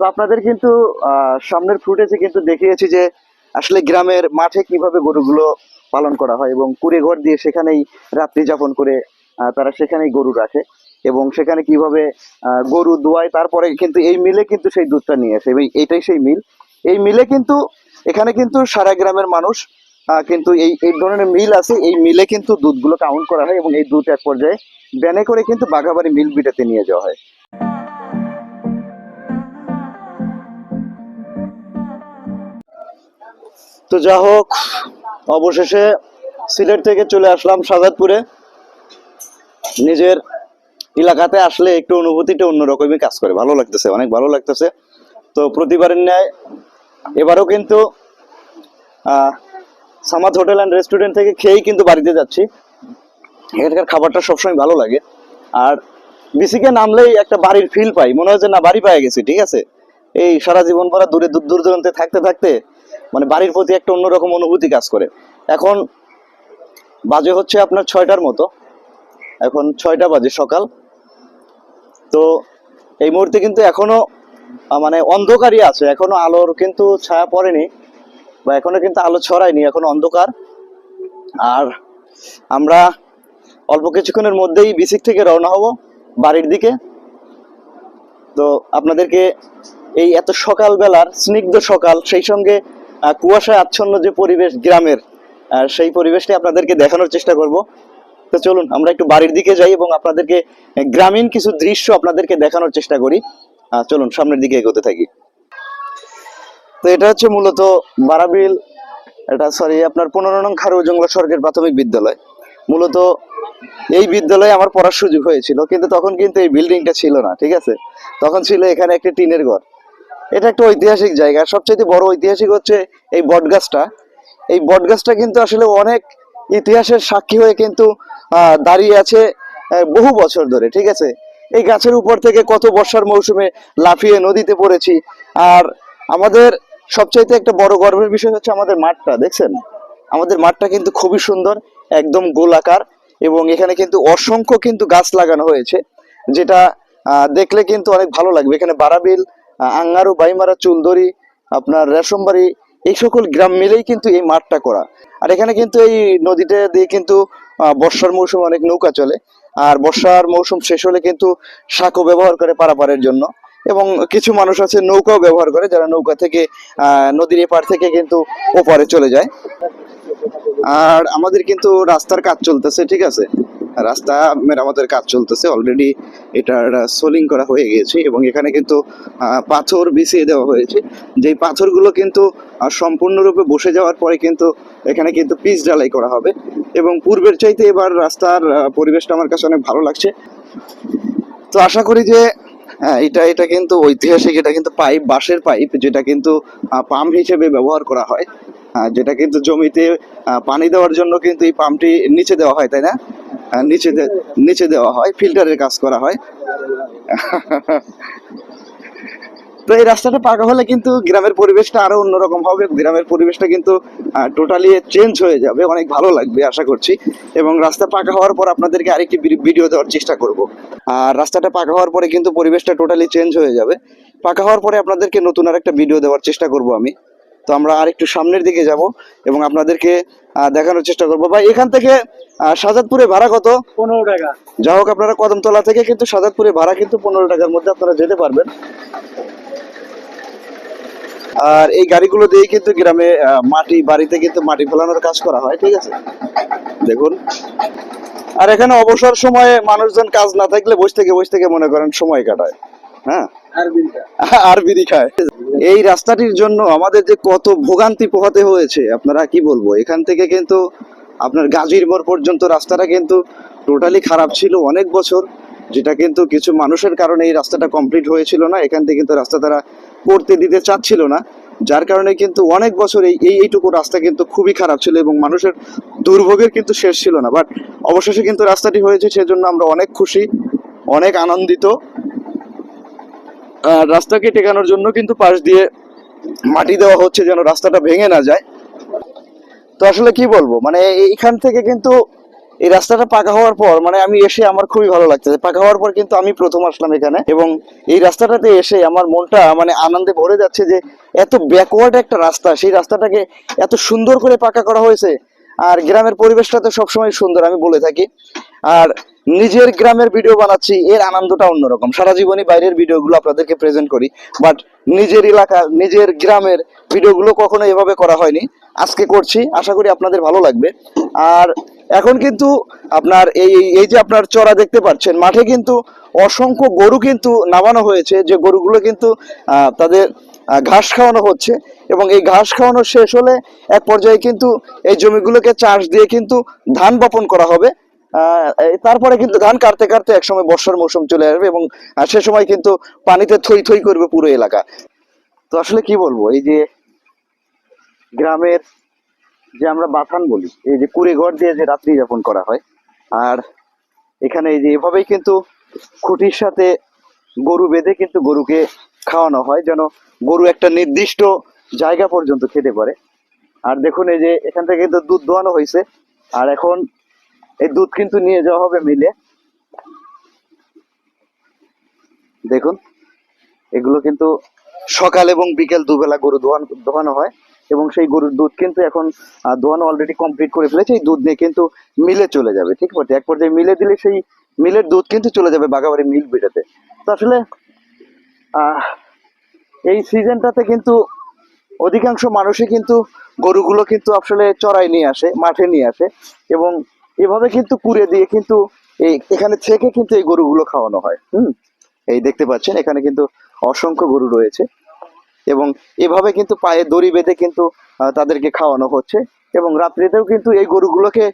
তো আপনাদের কিন্তু সামনের ফুটেজে কিন্তু দেখিয়েছি যে আসলে গ্রামের মাঠে কীভাবে গরুগুলো পালন করা হয় এবং কুড়ে ঘর দিয়ে সেখানেই রাত্রি যাপন করে তারা সেখানেই গরু রাখে এবং সেখানে কীভাবে গরু দোয়ায় তারপরে কিন্তু এই মিলে কিন্তু সেই দুধটা নিয়ে আসে। এবং এটাই সেই মিল। এই মিলে কিন্তু, এখানে কিন্তু সারা গ্রামের মানুষ কিন্তু এই এই ধরনের মিল আছে। এই মিলে কিন্তু দুধগুলো কাউন্ট করা হয় এবং এই দুধ এক পর্যায়ে ব্যানে করে কিন্তু বাঘাবাড়ি মিল বিটাতে নিয়ে যাওয়া হয়। তো যা হোক, অবশেষে সিলেট থেকে চলে আসলাম সাজাদপুরে। নিজের এলাকাতে আসলে একটু অনুভূতিটা অন্যরকমই কাজ করে। ভালো লাগতেছে, অনেক ভালো লাগতেছে। তো প্রতিবারের ন্যায় এবারও কিন্তু সামাদ হোটেল অ্যান্ড রেস্টুরেন্ট থেকে খেয়েই কিন্তু বাড়িতে যাচ্ছি। এখানকার খাবারটা সবসময় ভালো লাগে। আর বিসিকে নামলেই একটা বাড়ির ফিল পাই। মনে হয় যে, না, বাড়ি পেয়ে গেছি, ঠিক আছে? এই সারা জীবন ভরা দূরে দূর দূর, দূরান্তে থাকতে থাকতে মানে বাড়ির প্রতি একটা অন্যরকম অনুভূতি কাজ করে। এখন বাজে হচ্ছে আপনার ছয়টার মতো। এখন ছয়টা বাজে সকাল। তো এই মুহূর্তে কিন্তু এখনও মানে অন্ধকারই আছে। এখনও আলোর কিন্তু ছায়া পড়েনি বা এখনও কিন্তু আলো ছড়ায়নি, এখন অন্ধকার। আর আমরা অল্প কিছুক্ষণের মধ্যেই বিসিক থেকে রওনা হব বাড়ির দিকে। তো আপনাদেরকে এই এত সকালবেলার স্নিগ্ধ সকাল, সেই সঙ্গে কুয়াশায় আচ্ছন্ন যে পরিবেশ গ্রামের সেই পরিবেশটি আপনাদেরকে দেখানোর চেষ্টা করব। তো চলুন, আমরা একটু বাড়ির দিকে যাই এবং আপনাদেরকে গ্রামীণ কিছু দৃশ্য আপনাদেরকে দেখানোর চেষ্টা করি। চলুন, সামনের দিকে এগোতে থাকি। তো এটা হচ্ছে মূলত বারাবিল, এটা সরি আপনার পনেরো নং খারু জঙ্গলা সরকারি প্রাথমিক বিদ্যালয়। মূলত এই বিদ্যালয়ে আমার পড়ার সুযোগ হয়েছিল, কিন্তু তখন কিন্তু এই বিল্ডিংটা ছিল না, ঠিক আছে? তখন ছিল এখানে একটি টিনের ঘর। এটা একটা ঐতিহাসিক জায়গা। সবচেয়ে বড় ঐতিহাসিক হচ্ছে এই বটগাছটা। এই বটগাছটা কিন্তু আসলে অনেক ইতিহাসের সাক্ষী হয়ে কিন্তু দাঁড়িয়ে আছে বহু বছর ধরে, ঠিক আছে? এই গাছের উপর থেকে কত বর্ষার মৌসুমে লাফিয়ে নদীতে পড়েছি। আর আমাদের সবচাইতে একটা বড় গর্বের বিষয় হচ্ছে আমাদের মাঠটা, দেখছেন? আমাদের মাঠটা কিন্তু খুবই সুন্দর, একদম গোলাকার এবং এখানে কিন্তু অসংখ্য কিন্তু গাছ লাগানো হয়েছে, যেটা দেখলে কিন্তু অনেক ভালো লাগবে। এখানে বারাবিল আঙ্গারু, বাইমারা চুলদরি আপনার রেশমবাড়ি, এই সকল গ্রাম মিলেই কিন্তু এই মাঠটা করা। আর এখানে কিন্তু এই নদীটা দিয়ে কিন্তু বর্ষার মৌসুমে অনেক নৌকা চলে। আর বর্ষার মৌসুম শেষ হলে কিন্তু সাঁকো ব্যবহার করে পারাপারের জন্য। এবং কিছু মানুষ আছে নৌকাও ব্যবহার করে, যারা নৌকা থেকে নদীর এপার থেকে কিন্তু ওপারে চলে যায়। আর আমাদের কিন্তু রাস্তার কাজ চলতেছে, ঠিক আছে? রাস্তা মেরামতের কাজ চলতেছে। অলরেডি এটার সোলিং করা হয়ে গিয়েছে এবং এখানে কিন্তু পাথর বিছিয়ে দেওয়া হয়েছে। যেই পাথরগুলো কিন্তু সম্পূর্ণরূপে বসে যাওয়ার পরে কিন্তু এখানে কিন্তু পিচ ঢালাই করা হবে। এবং পূর্বের চাইতে এবার রাস্তার পরিবেশটা আমার কাছে অনেক ভালো লাগছে। তো আশা করি যে এটা এটা কিন্তু ঐতিহাসিক, এটা কিন্তু পাইপ, বাঁশের পাইপ, যেটা কিন্তু পাম্প হিসেবে ব্যবহার করা হয়। যেটা কিন্তু জমিতে পানি দেওয়ার জন্য কিন্তু এই পাম্পটি নিচে দেওয়া হয়, তাই না? নিচে নিচে দেওয়া হয় ফিল্টারের কাজ করা হয়। তো এই রাস্তাটা পাকা হলে কিন্তু গ্রামের পরিবেশটা আরও অন্যরকম হবে। গ্রামের পরিবেশটা কিন্তু টোটালি চেঞ্জ হয়ে যাবে। অনেক ভালো লাগবে, আশা করছি। এবং রাস্তা পাকা হওয়ার পর আপনাদেরকে আরেকটি ভিডিও দেওয়ার চেষ্টা করব। আর রাস্তাটা পাকা হওয়ার পরে কিন্তু পরিবেশটা টোটালি চেঞ্জ হয়ে যাবে। পাকা হওয়ার পরে আপনাদেরকে নতুন আর একটা ভিডিও দেওয়ার চেষ্টা করব আমি। তো আমরা আরেকটু সামনের দিকে যাব এবং আপনাদেরকে দেখানোর চেষ্টা করব। ভাই এখান থেকে সাজাদপুরে ভাড়া কত? পনেরো টাকা। যা হোক আপনারা কদমতলা থেকে কিন্তু সাজাদপুরে ভাড়া কিন্তু পনেরো টাকার মধ্যে আপনারা যেতে পারবেন। আর এই গাড়িগুলো দিয়ে কিন্তু গ্রামে মাটি বাড়িতে কিন্তু মাটি ফেলানোর কাজ করা হয় ঠিক আছে? দেখুন। আর এখানে অবসর সময়ে মানুষজন কাজ না থাকলে বসে থেকে বসে থেকে মনে করেন সময় কাটায় হ্যাঁ? আর খায়। এই রাস্তাটির জন্য আমাদের যে কত ভোগান্তি পোহাতে হয়েছে, আপনারা কি বলব? এখান থেকে কিন্তু আপনার গাজীর মোড় পর্যন্ত রাস্তাটা কিন্তু টোটালি খারাপ ছিল অনেক বছর, যেটা কিন্তু কিছু মানুষের কারণে এই রাস্তাটা কমপ্লিট হয়েছিল না। এখান থেকে কিন্তু রাস্তা তারা করতে দিতে চাচ্ছিল না। যার কারণে কিন্তু অনেক বছর এই এই, এইটুকু রাস্তা কিন্তু খুবই খারাপ ছিল এবং মানুষের দুর্ভোগের কিন্তু শেষ ছিল না। বাট অবশেষে কিন্তু রাস্তাটি হয়েছে, সেজন্য আমরা অনেক খুশি, অনেক আনন্দিত। রাস্তাকে টেকানোর জন্য কিন্তু পাশ দিয়ে মাটি দেওয়া হচ্ছে যেন রাস্তাটা ভেঙে না যায়। তো আসলে কি বলব? মানে এইখান থেকে কিন্তু এই রাস্তাটা পাকা হওয়ার পর মানে আমি এসে আমার খুবই ভালো লাগতেছে। পাকা হওয়ার পর কিন্তু আমি প্রথম আসলাম এখানে এবং এই রাস্তাটাতে এসে আমার মনটা মানে আনন্দে ভরে যাচ্ছে যে এত ব্যাকওয়ার্ড একটা রাস্তা, সেই রাস্তাটাকে এত সুন্দর করে পাকা করা হয়েছে। আর গ্রামের পরিবেশটা তো সবসময় সুন্দর, আমি বলে থাকি। আর নিজের গ্রামের ভিডিও বানাচ্ছি, এর আনন্দটা অন্যরকম। সারা জীবনই বাইরের ভিডিওগুলো আপনাদেরকে প্রেজেন্ট করি বাট নিজের এলাকা, নিজের গ্রামের ভিডিওগুলো কখনো এভাবে করা হয়নি। আজকে করছি, আশা করি আপনাদের ভালো লাগবে। আর এখন কিন্তু আপনার এই, এই- যে আপনার চড়া দেখতে পাচ্ছেন, মাঠে কিন্তু অসংখ্য গরু কিন্তু নামানো হয়েছে। যে গরুগুলো কিন্তু তাদের ঘাস খাওয়ানো হচ্ছে এবং এই ঘাস খাওয়ানো শেষ হলে এক পর্যায়ে কিন্তু এই জমিগুলোকে চাষ দিয়ে কিন্তু ধান বপন করা হবে। তারপরে কিন্তু ধান কাটতে কাটতে একসময় বর্ষার মৌসুম চলে আসবে এবং সে সময় কিন্তু পানিতে থই থই করবে পুরো এলাকা। তো আসলে কি বলব, এই যে গ্রামের যে আমরা বাথান বলি, এই যে কুড়ে ঘর দিয়ে যে রাত্রি যাপন করা হয়, আর এখানে এই যে এভাবেই কিন্তু খুঁটির সাথে গরু বেঁধে কিন্তু গরুকে খাওয়ানো হয় যেন গরু একটা নির্দিষ্ট জায়গা পর্যন্ত খেতে পারে। আর দেখুন এই যে এখান থেকে কিন্তু দুধ দোয়ানো হয়েছে। আর এখন এই দুধ কিন্তু নিয়ে যাওয়া হবে মিলে। দেখুন, এগুলো কিন্তু সকাল এবং বিকেল দুবেলা গরু দোয়ান হয় এবং সেই গরুর দুধ কিন্তু এখন দোয়ানো অলরেডি কমপ্লিট করে ফেলেছে। এই দুধ নিয়ে কিন্তু মিলে চলে যাবে, ঠিক আছে? এক পর্যায়ে মিলে দিলে সেই মিলের দুধ কিন্তু চলে যাবে বাগাবাড়ি মিল বিটাতে তো আসলে এই সিজনটাতে কিন্তু অধিকাংশ মানুষই কিন্তু গরুগুলো কিন্তু আসলে চড়াই নিয়ে আসে, মাঠে নিয়ে আসে এবং এভাবে কিন্তু কুড়ে দিয়ে কিন্তু এই এখানে থেকে কিন্তু এই গরুগুলো খাওয়ানো হয়। হুম? এই দেখতে পাচ্ছেন, এখানে কিন্তু অসংখ্য গরু রয়েছে এবং এভাবে কিন্তু পায়ে দড়ি বেঁধে কিন্তু তাদেরকে খাওয়ানো হচ্ছে এবং রাত্রিতেও কিন্তু এই গরুগুলোকে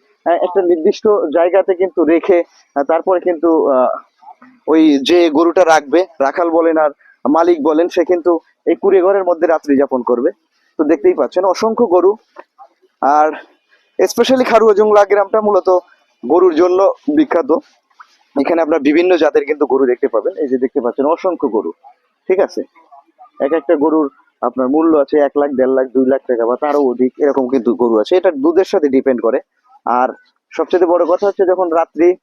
একটা নির্দিষ্ট জায়গাতে কিন্তু রেখে তারপরে কিন্তু ওই যে গরুটা রাখবে, রাখাল বলেন আর মালিক বলেন, সে কিন্তু এই কুড়ে ঘরের মধ্যে রাত্রি যাপন করবে। তো দেখতেই পাচ্ছেন, অসংখ্য গরু। আর স্পেশালি খারুয়া জংলা গ্রামটা মূলত গরুর জন্য বিখ্যাত। এখানে আপনার বিভিন্ন জাতের কিন্তু গরু দেখতে পাবেন। এই যে দেখতে পাচ্ছেন, অসংখ্য গরু। ঠিক আছে? এক একটা গরুর আপনার মূল্য আছে এক লাখ, দেড় লাখ, দুই লাখ টাকা বা তারও অধিক, এরকম কিন্তু গরু আছে। এটা দুধের সাথে ডিপেন্ড করে। আর সবচেয়ে বড় কথা হচ্ছে যখন রাত্রি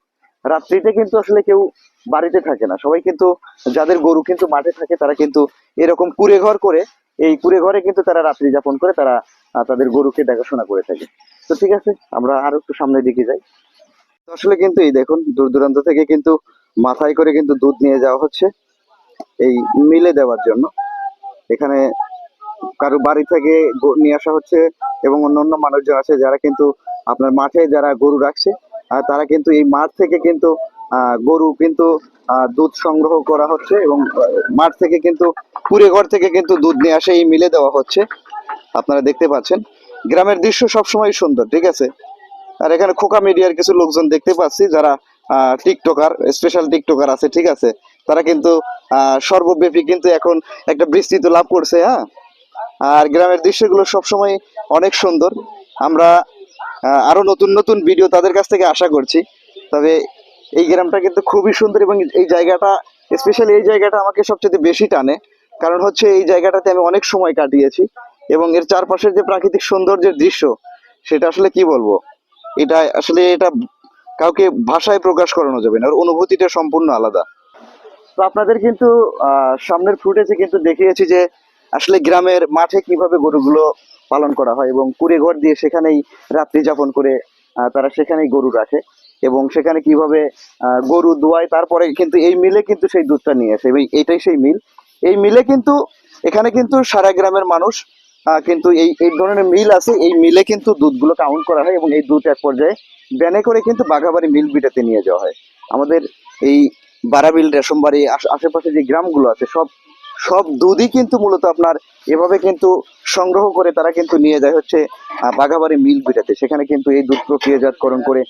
রাত্রিতে কিন্তু আসলে কেউ বাড়িতে থাকে না। সবাই কিন্তু যাদের গরু কিন্তু মাঠে থাকে, তারা কিন্তু এরকম কুড়ে ঘর করে, এই কুড়ে ঘরে কিন্তু তারা রাত্রি যাপন করে, তারা তাদের গরুকে দেখাশোনা করে থাকে। তো ঠিক আছে, আমরা আরও একটু সামনের দিকে যাই। আসলে কিন্তু এই দেখুন দূর দূরান্ত থেকে কিন্তু মাথায় করে কিন্তু দুধ নিয়ে যাওয়া হচ্ছে, এই মিলে দেওয়ার জন্য। এখানে কারও বাড়ি থেকে নিয়ে আসা হচ্ছে এবং অন্য অন্য মানুষজন আছে যারা কিন্তু আপনার মাঠে যারা গরু রাখছে তারা কিন্তু এই মাঠ থেকে কিন্তু গরু কিন্তু দুধ সংগ্রহ করা হচ্ছে এবং মাঠ থেকে কিন্তু কুড়ে ঘর থেকে কিন্তু দুধ নিয়ে আসে, এই মিলে দেওয়া হচ্ছে। আপনারা দেখতে পাচ্ছেন। গ্রামের দৃশ্য সবসময় সুন্দর, ঠিক আছে? আর এখানে খোকা মিডিয়ার কিছু লোকজন দেখতে পাচ্ছি যারা টিকটকার স্পেশাল টিকটকার আছে, ঠিক আছে? তারা কিন্তু সর্বব্যাপী কিন্তু এখন একটা বিস্তৃত লাভ করছে হ্যাঁ? আর গ্রামের দৃশ্যগুলো সবসময় অনেক সুন্দর। আমরা আহ, আরও নতুন নতুন ভিডিও তাদের কাছ থেকে আশা করছি। তবে এই গ্রামটা কিন্তু খুবই সুন্দর এবং এই জায়গাটা স্পেশালি এই জায়গাটা আমাকে সবচেয়ে বেশি টানে। কারণ হচ্ছে এই জায়গাটাতে আমি অনেক সময় কাটিয়েছি এবং এর চারপাশের যে প্রাকৃতিক সৌন্দর্যের দৃশ্য সেটা আসলে কি বলব? এটা আসলে এটা কাউকে ভাষায় প্রকাশ করানো যাবে না ওর অনুভূতিটা সম্পূর্ণ আলাদা। তো আপনাদের কিন্তু সামনের ফুটেজে কিন্তু দেখিয়েছি যে আসলে গ্রামের মাঠে কীভাবে গরুগুলো পালন করা হয় এবং কুড়ে ঘর দিয়ে সেখানেই রাত্রি যাপন করে তারা সেখানেই গরু রাখে এবং সেখানে কীভাবে গরু দোয়ায় তারপরে কিন্তু এই মিলে কিন্তু সেই দুধটা নিয়ে আসে। এবং এটাই সেই মিল। এই মিলে কিন্তু, এখানে কিন্তু সারা গ্রামের মানুষ কিন্তু এই এই ধরনের মিল আছে। এই মিলে কিন্তু দুধগুলো কাউন্ট করা হয় এবং এই দুধ এক পর্যায়ে ব্যানে করে কিন্তু বাঘাবাড়ি মিল বিটাতে নিয়ে যাওয়া হয়। আমাদের এই বারাবিল রেশমবাড়ি আশ- আশেপাশে যে গ্রামগুলো আছে, সব সব দুধই কিন্তু মূলত আপনার এভাবে কিন্তু সংগ্রহ করে তারা কিন্তু নিয়ে যায় হচ্ছে বাঘাবাড়ি মিল বিটাতে সেখানে কিন্তু এই দুধ প্রক্রিয়াজাতকরণ করে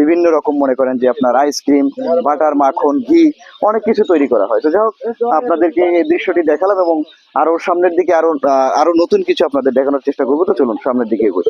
বিভিন্ন রকম মনে করেন যে আপনার আইসক্রিম বাটার মাখন, ঘি, অনেক কিছু তৈরি করা হয়। তো যাই হোক আপনাদেরকে এই দৃশ্যটি দেখালাম এবং আরও সামনের দিকে আরও আরও নতুন কিছু আপনাদের দেখানোর চেষ্টা করব। তো চলুন, সামনের দিকে এগোই।